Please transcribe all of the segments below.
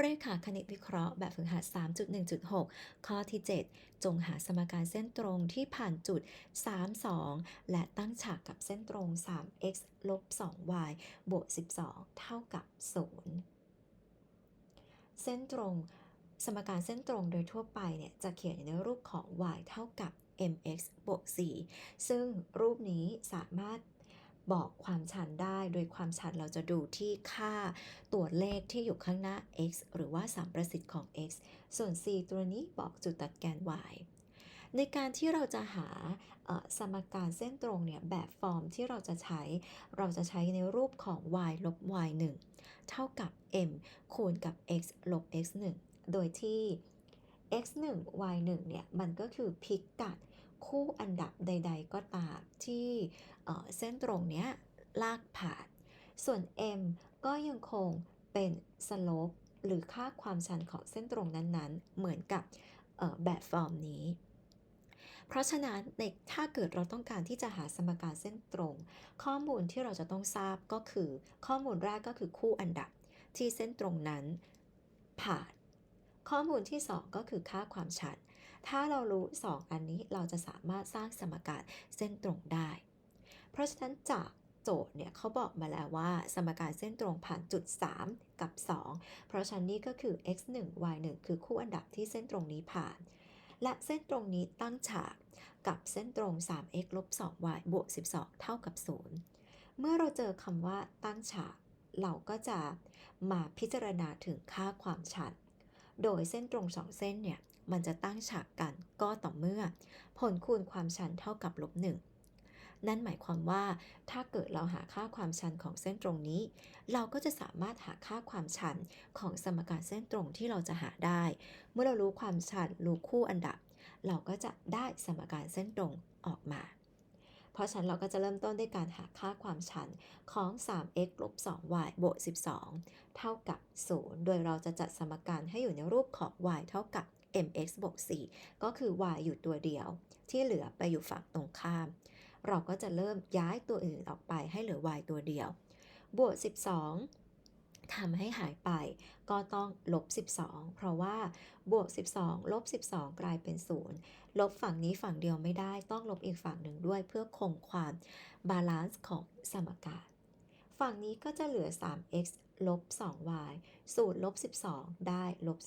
เรขาคณิตวิเคราะห์แบบฝึกหัด 3.1.6 ข้อที่ 7 จงหาสมการเส้นตรงที่ผ่านจุด 32 และตั้งฉากกับเส้นตรง 3x ลบ 2y บวก 12 เท่ากับ 0 เส้นตรง สมการเส้นตรงโดยทั่วไปเนี่ยจะเขียนอยู่ในรูปของ y เท่ากับ mx บวก 4 ซึ่งรูปนี้สามารถ บอกความชันได้ โดยความชันเราจะดูที่ค่าตัวเลขที่อยู่ข้างหน้า x หรือว่าสามประสิทธิ์ของ x ส่วน c ตัวนี้บอกจุดตัดแกน y ในการที่เราจะหาสมการเส้นตรงเนี่ยแบบฟอร์มที่เราจะใช้ เราจะใช้ในรูปของ y ลบ y 1เท่ากับ m คูณกับ x ลบ x 1โดยที่ x 1 y 1เนี่ย มันก็คือพิกัดคู่อันดับใด ๆ ก็ตามที่ เส้นตรงเนี้ยลากผ่าน ส่วน m ก็ยังคงเป็นสโลปหรือค่าความชันของเส้นตรงนั้นๆ เหมือนกับแบบฟอร์มนี้ เพราะฉะนั้นในถ้าเกิดเราต้องการที่จะหาสมการเส้นตรง ข้อมูลที่เราจะต้องทราบก็คือ ข้อมูลแรกก็คือคู่อันดับที่เส้นตรงนั้นผ่าน ข้อมูลที่ 2 ก็คือค่าความชัน ถ้าเรารู้ 2 อันนี้เราจะสามารถสร้างสมการเส้นตรงได้ ราะฉะนั้นจากโจทย์เนี่ยเขาบอกมาแล้วว่า สมการเส้นตรงผ่านจุด 3 กับ 2 เพราะฉะนั้นนี่ก็คือ x 1 y 1คือคู่อันดับที่เส้นตรงนี้ผ่าน และเส้นตรงนี้ตั้งฉากกับเส้นตรง 3x ลบ 2y บวก 12 เท่ากับ 0 เมื่อเราเจอคำว่าตั้งฉาก เราก็จะมาพิจารณาถึงค่าความชัน โดยเส้นตรง2เส้นเนี่ยมันจะตั้งฉากกันก็ต่อเมื่อ ผลคูณความชันเท่ากับลบ1 นั่นหมายความว่า ถ้าเกิดเราหาค่าความชันของเส้นตรงนี้ เราก็จะสามารถหาค่าความชันของสมการเส้นตรงที่เราจะหาได้ เมื่อเรารู้ความชันรู้คู่อันดับ เราก็จะได้สมการเส้นตรงออกมา เพราะฉะนั้นเราก็จะเริ่มต้นด้วยการหาค่าความชันของ 3x ลบ 2y บวก 12 เท่ากับ 0 โดยเราจะจัดสมการให้อยู่ในรูปของ y เท่ากับ mx บวก4ก็คือ y อยู่ตัวเดียว ที่เหลือไปอยู่ฝั่งตรงข้าม เราก็จะเริ่มย้ายตัวอื่นออกไปให้เหลือ y ตัวเดียว บวก 12ทำให้หายไป ก็ต้องลบ 12 เพราะว่าบวก 12 ลบ 12 กลายเป็น 0 ลบฝั่งนี้ฝั่งเดียวไม่ได้ ต้องลบอีกฝั่งหนึ่งด้วยเพื่อคงความบาลานซ์ของสมการฝั่งนี้ก็จะเหลือ 3x ลบ 2y สูตรลบ 12 ได้ลบ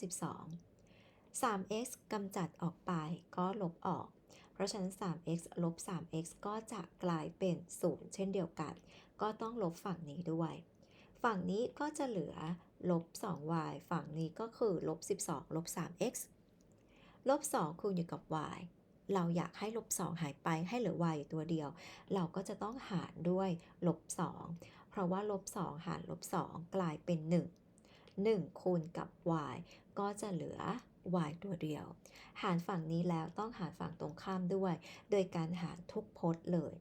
12 3x กำจัดออกไปก็ลบออก เพราะฉะนั้น 3x ลบ 3x ก็จะกลายเป็น 0 เช่นเดียวกัน ก็ต้องลบฝั่งนี้ด้วย ฝั่งนี้ก็จะเหลือลบ 2y ฝั่งนี้ก็คือลบ 12 ลบ 3x ลบ 2 คูณอยู่กับ y เราอยากให้ลบ 2 หายไปให้เหลือ y อยู่ตัวเดียว เราก็จะต้องหารด้วยลบ 2 เพราะว่าลบ 2 หารลบ 2 กลายเป็น 1 1 คูณกับ y ก็จะเหลือ y ตัวเดียว หารฝั่งนี้แล้วต้องหารฝั่งตรงข้ามด้วย โดยการหารทุกพจน์เลย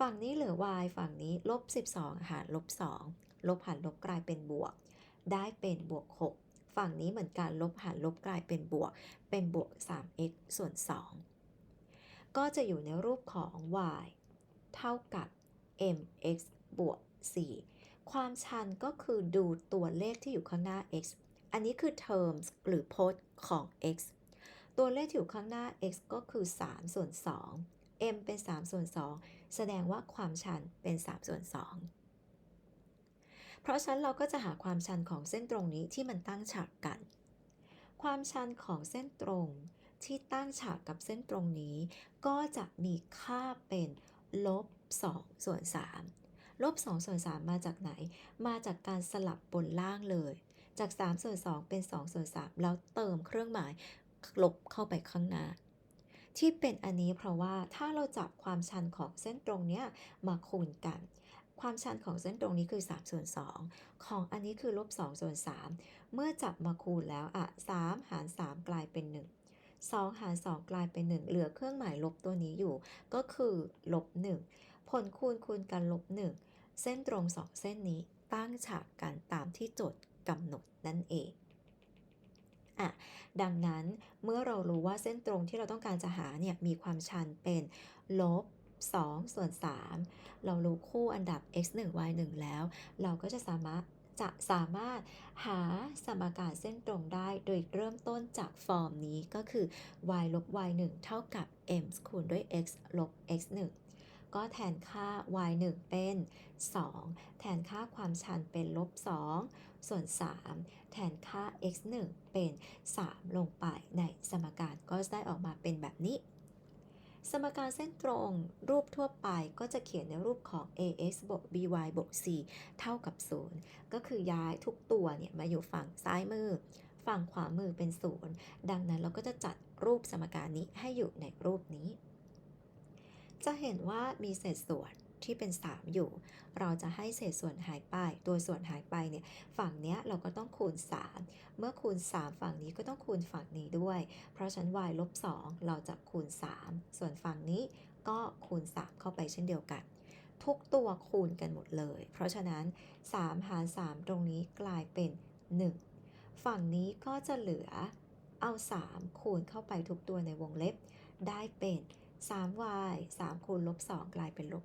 ฝั่งนี้เหลือ y ฝั่งนี้ลบ 12 หารลบ 2 ลบหารลบกลายเป็นบวก ได้เป็นบวก 6 ฝั่งนี้เหมือนกันลบหารลบกลายเป็นบวก เป็นบวก 3x ส่วน 2 ก็จะอยู่ในรูปของ y เท่ากับ mx บวก 4 ความชันก็คือดูตัวเลขที่อยู่ข้างหน้า x อันนี้คือ terms หรือพจน์ของ x ตัวเลขที่อยู่ข้างหน้า x ก็คือ 3 ส่วน 2 m เป็น 3 ส่วน 2 แสดงว่าความชันเป็น 3 ส่วน 2 เพราะฉะนั้นเราก็จะหาความชันของเส้นตรงนี้ที่มันตั้งฉากกัน ความชันของเส้นตรงที่ตั้งฉากกับเส้นตรงนี้ ก็จะมีค่าเป็นลบ2ส่วน3ลบ2ส่วน3มาจากไหน มาจากการสลับบนล่างเลย จาก3ส่วน2เป็น2ส่วน3แล้วเติมเครื่องหมายลบเข้าไปข้างหน้า ที่เป็นอันนี้เพราะว่าถ้าเราจับความชันของเส้นตรงนี้มาคูณกัน ความชันของเส้นตรงนี้คือ3ส่วน2ของอันนี้คือลบ2ส่วน3เมื่อจับมาคูณแล้วอะ3หาร 3 กลายเป็น 1 2 หาร 2 กลายเป็น 1 เหลือเครื่องหมายลบตัวนี้อยู่ ก็คือลบ 1 ผลคูณคูณกันลบ 1 เส้นตรง 2 เส้นนี้ตั้งฉากกันตามที่โจทย์ กำหนดนั่นเองอะดังนั้นเมื่อเรารู้ว่าเส้นตรงที่เราต้องการจะหาเนี่ยมีความชันเป็นลบ2ส่วน 3 เรารู้คู่อันดับ x 1 y 1แล้ว เราก็จะสามารถจะสามารถหาสมการเส้นตรงได้โดยเริ่มต้นจากฟอร์มนี้ก็คือ y ลบ y 1เท่ากับ m คูณด้วย x ลบ x 1 ก็แทนค่า y 1 เป็น 2 แทนค่าความชันเป็นลบ 2 ส่วน 3 แทนค่า x 1 เป็น 3 ลงไปในสมการก็จะได้ออกมาเป็นแบบนี้ สมการเส้นตรงรูปทั่วไปก็จะเขียนในรูปของ ax บวก by บวก c เท่ากับ 0 ก็คือย้ายทุกตัวเนี่ยมาอยู่ฝั่งซ้ายมือฝั่งขวามือเป็น 0 ดังนั้นเราก็จะจัดรูปสมการนี้ให้อยู่ในรูปนี้ จะเห็นว่ามีเศษส่วนที่เป็น 3 อยู่ เราจะให้เศษส่วนหายไป ตัวส่วนหายไปเนี่ย ฝั่งเนี้ยเราก็ต้องคูณ 3 เมื่อคูณ 3 ฝั่งนี้ก็ต้องคูณฝั่งนี้ด้วย เพราะฉะนั้น y ลบ2เราจะคูณ 3 ส่วนฝั่งนี้ก็คูณ 3 เข้าไปเช่นเดียวกัน ทุกตัวคูณกันหมดเลย เพราะฉะนั้น 3 หาร 3 ตรงนี้กลายเป็น 1 ฝั่งนี้ก็จะเหลือเอา 3 คูณเข้าไปทุกตัวในวงเล็บ ได้เป็น 3y 3คูณลบ2กลายเป็นลบ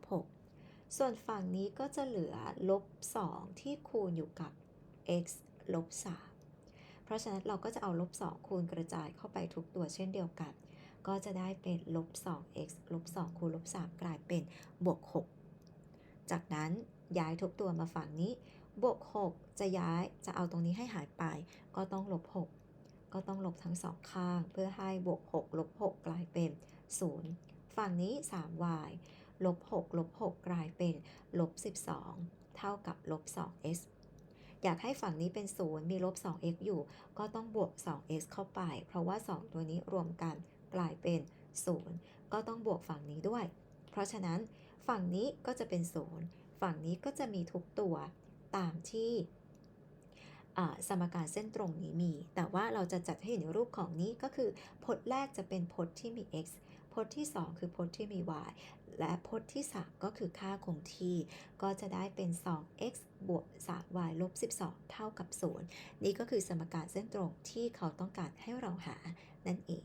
6ส่วนฝั่งนี้ก็จะเหลือลบ2ที่คูณอยู่กับ x ลบ3เพราะฉะนั้นเราก็จะเอาลบ2คูณกระจายเข้าไปทุกตัวเช่นเดียวกัน ก็จะได้เป็นลบ 2x ลบ2คูณลบ3กลายเป็นบวก 6 จากนั้นย้ายทุกตัวมาฝั่งนี้บวก 6 จะย้ายจะเอาตรงนี้ให้หายไป ก็ต้องลบ6ก็ต้องลบ ทั้งสองข้าง เพื่อให้บวก6ลบ6กลายเป็น 0 ฝั่งนี้ 3y ลบ6ลบ6กลายเป็นลบ12 เท่ากับลบ 2x อยากให้ฝั่งนี้เป็น 0 มีลบ 2x อยู่ ก็ต้องบวก 2x เข้าไป เพราะว่า 2 ตัวนี้รวมกันกลายเป็น 0 ก็ต้องบวกฝั่งนี้ด้วย เพราะฉะนั้นฝั่งนี้ก็จะเป็น 0 ฝั่งนี้ก็จะมีทุกตัวตามที่ สมการเส้นตรงนี้มี แต่ว่าเราจะจัดให้อยู่ในรูปของนี้ก็คือพจน์แรกจะเป็นพจน์ที่มี x พจน์ที่ 2 คือพจน์ที่มี y และพจน์ที่ 3 ก็คือค่าคงที่ ก็จะได้เป็น 2x บวก 3y ลบ 12 เท่ากับ 0 นี่ก็คือสมการเส้นตรงที่เขาต้องการให้เราหานั่นเอง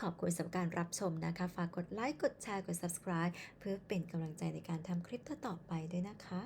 ขอบคุณสำหรับการรับชมนะคะ ฝากกดไลค์ กดแชร์ กด subscribe เพื่อเป็นกำลังใจในการทำคลิปต่อๆไปด้วยนะคะ